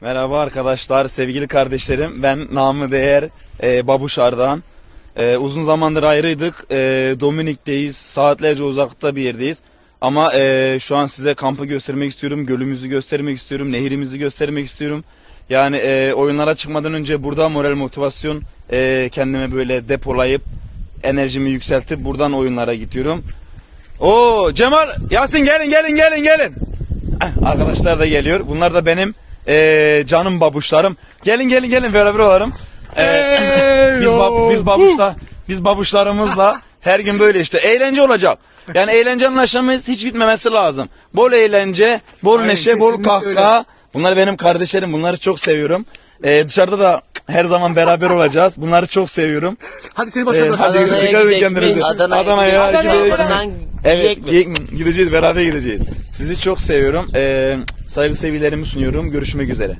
Merhaba arkadaşlar, sevgili kardeşlerim. Ben namı değer e, Babuş Ardahan. E, uzun zamandır ayrıydık. E, Dominik'teyiz. Saatlerce uzakta bir yerdeyiz. Ama e, şu an size kampı göstermek istiyorum. Gölümüzü göstermek istiyorum. Nehirimizi göstermek istiyorum. Yani e, oyunlara çıkmadan önce burada moral motivasyon e, kendime böyle depolayıp enerjimi yükseltip buradan oyunlara gidiyorum. Oo Cemal, Yasin gelin gelin gelin gelin. Arkadaşlar da geliyor. Bunlar da benim eee, canım babuşlarım. Gelin gelin gelin beraber olalım. Eee, biz bab- biz babuşla biz babuşlarımızla her gün böyle işte eğlence olacak. Yani eğlencenin aşamayız hiç bitmemesi lazım. Bol eğlence, bol Aynen, neşe, bol kahkaha. Bunlar benim kardeşlerim. Bunları çok seviyorum. Eee, dışarıda da her zaman beraber olacağız. Bunları çok seviyorum. Hadi seni başa Ee, hadi kendinize. Adana'ya Adana'ya gidelim. gidelim. Adana'dan Evet gideceğiz beraber gideceğiz. Sizi çok seviyorum. Ee, saygı sevgilerimi sunuyorum. Görüşmek üzere.